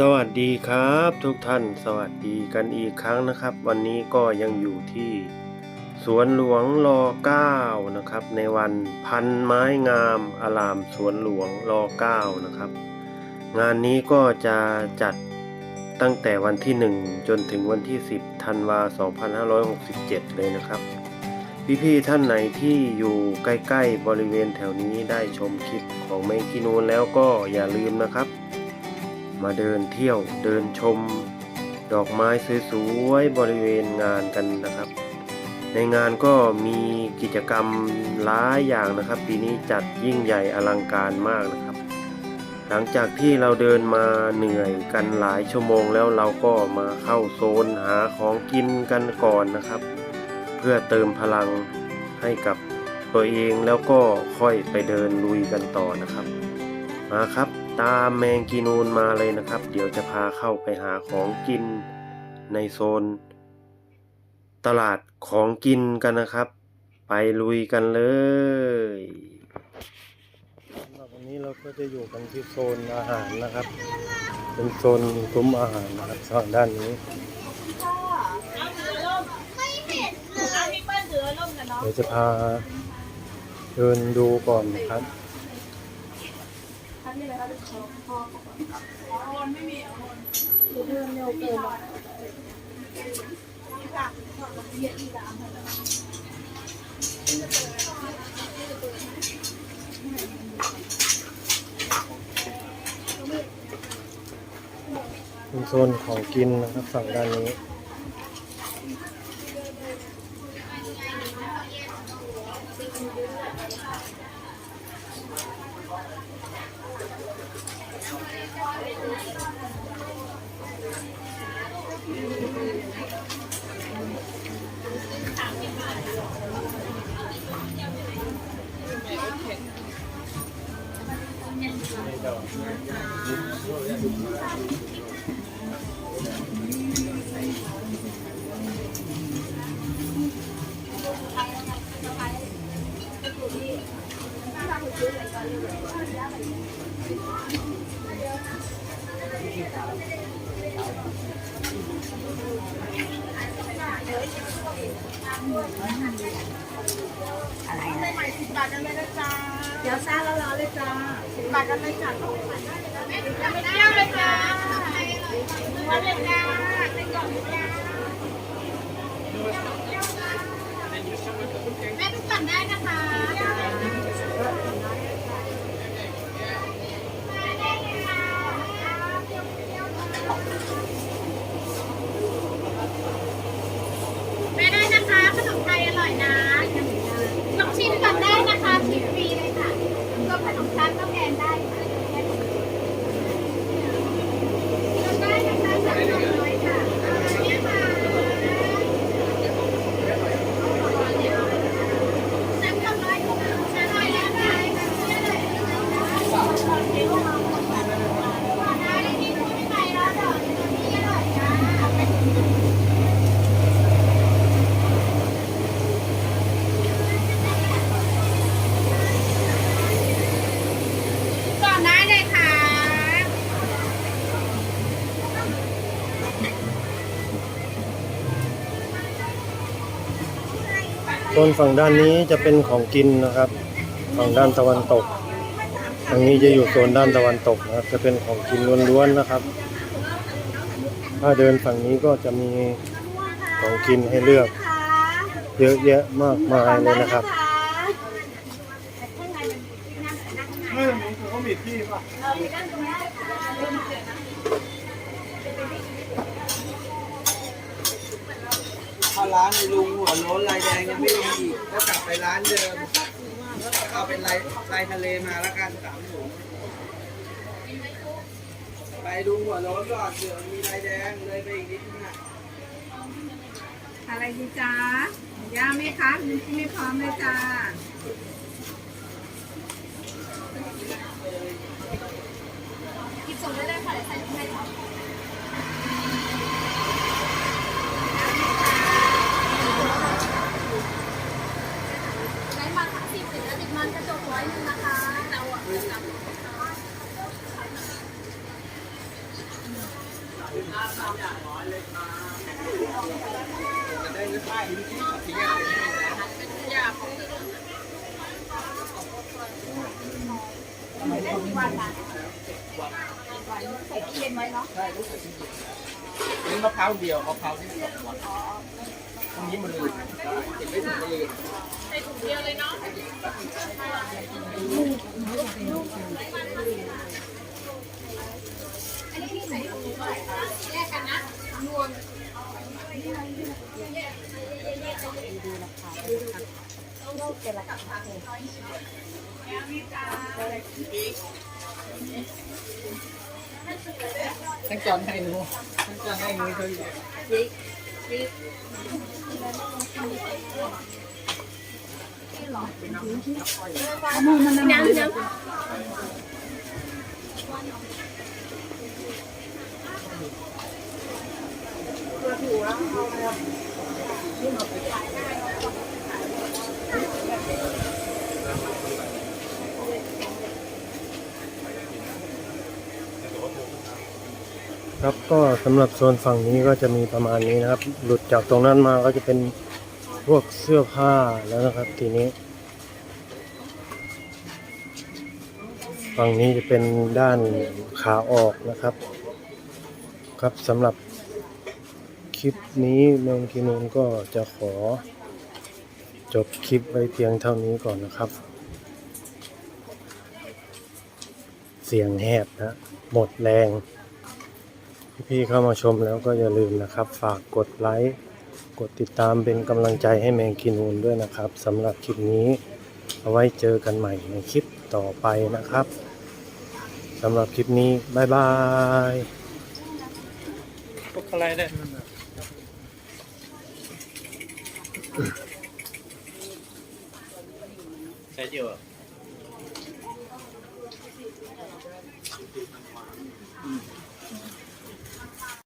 สวัสดีครับทุกท่านสวัสดีกันอีกครั้งนะครับ วันนี้ก็ยังอยู่ที่ สวนหลวงรอเก้านะครับ ในวันพันไม้งามอารามสวนหลวงรอเก้านะครับ งานนี้ก็จะจัดตั้งแต่วันที่ 1 จนถึงวันที่ 10ธันวา2567 เลยนะครับ พี่ๆท่านไหนที่อยู่ใกล้ๆบริเวณแถวนี้ได้ชมคลิปของแมงกินูนแล้วก็อย่าลืมนะครับ มาเดินเที่ยวเดินชม ดอกไม้สวยๆบริเวณงานกันนะครับ ในงานก็มีกิจกรรมหลายอย่างนะครับ ปีนี้จัดยิ่งใหญ่อลังการมากนะครับ หลังจากที่เราเดินมาเหนื่อยกันหลายชั่วโมงแล้วเราก็มาเข้าโซนหาของกินกันก่อนนะครับ เพื่อเติมพลังให้กับตัวเองแล้วก็ค่อยไปเดินลุยกันต่อนะครับ มาครับ ตามแมงกีนูนมาเลยนะครับ เดี๋ยวจะพาเข้าไปหาของกินในโซน ตลาดของกินกันนะครับ ไปลุยกันเลยวันนี้เราก็จะอยู่กันที่โซนอาหารนะครับ เป็นโซนซุ้มอาหารนะครับทางด้านนี้ไม่เห็นเลยเอาพี่เปิ้ลถือร่มกันเนาะเดี๋ยวจะพาเดินดูก่อนนะครับท่า นี่เลยค่ะขอพอก่อนอ๋อวันไม่มีอ๋อหรือเดินเร็วเกินหรอนี่ค่ะเยียดอีกอะเป็นโซนของกินนะครับฝั่งด้านนี้ Thank you. อะไรใหม่สิบบาทกันเลยนะจ๊ะเดี๋ยวซ่าแล้วรอเลยจ้าสิบบาทกันเลยจ้าต้องไปไม่เที่ยวเลยจ้ามาเลยจ้าในกล่องจ้าแม่ทุกคนได้นะคะ ไม่ได้นะคะ ขนมไทย อร่อยนะลองชิมก่อนได้นะคะชิมฟรีเลยค่ะก็ขนมชั้นก็แพงได้ค่ะได้นะคะสั่งหน่อยค่ะเนี่ยค่ะสั่งก่อนร้อยค่ะสั่งหน่อยแล้วค่ะได้ที่พูดไม่ไปแล้วเดี๋ยวนี้อร่อยจ้า ก่อนได้เลยค่ะ โซนฝั่งด้านนี้จะเป็นของกินนะครับ ฝั่งด้านตะวันตกทางนี้จะอยู่โซนด้านตะวันตกนะครับ จะเป็นของกินล้วนๆนะครับ ถ้าเดินฝั่งนี้ก็จะมีของกินให้เลือก เยอะแยะมากมายเลยนะครับไม่ผมก็มีที่ป่ะ เข้าร้านในลุงหัวโล้นลายแดงยังไม่ลงอีกก็กลับไปร้านเดิมก็เอาเป็นลายลายทะเลมาละกันสามถุงไปลุงหัวโล้นก่อนเดี๋ยวมีลายแดงเลยไปอีกนิดนึงอะอะไรดีจ้าย่าไหมคะไม่พร้อมเลยจ้ากินส่งได้เลยค่ะใส่ให้ค่ะใช้มันทั้งสิบสิบและติดมันกระจกร้อยหนึ่งนะคะเราอะ จะได้ไม่พลาดที่ทิ้งทิ้งอะไรไม่ได้นะ ใส่ตู้เย็นไว้เนาะใช่รู้สึกนี่มะพร้าวเดียวมะพร้าวที่สองวันตรงนี้มันเลยเก็บไว้ถึงมันเลย ทั้งจอนให้หนูทั้งจอนให้หนูเธออยู่น้ำน้ำ ครับก็สำหรับโซนฝั่งนี้ก็จะมีประมาณนี้นะครับ หลุดจากตรงนั้นมาก็จะเป็นพวกเสื้อผ้าแล้วนะครับทีนี้ ฝั่งนี้จะเป็นด้านขาออกนะครับ ครับสำหรับคลิปนี้แมงกินูนก็จะขอ จบคลิปไว้เพียงเท่านี้ก่อนนะครับ เสียงแหบนะ หมดแรง พี่ๆเข้ามาชมแล้วก็อย่าลืมนะครับ ฝากกดไลค์กดติดตามเป็นกำลังใจให้แมงกินูนด้วยนะครับสำหรับคลิปนี้ เอาไว้เจอกันใหม่ในคลิปต่อไปนะครับสำหรับคลิปนี้ บ๊ายบายพวกอะไรได้ใช้เยอะ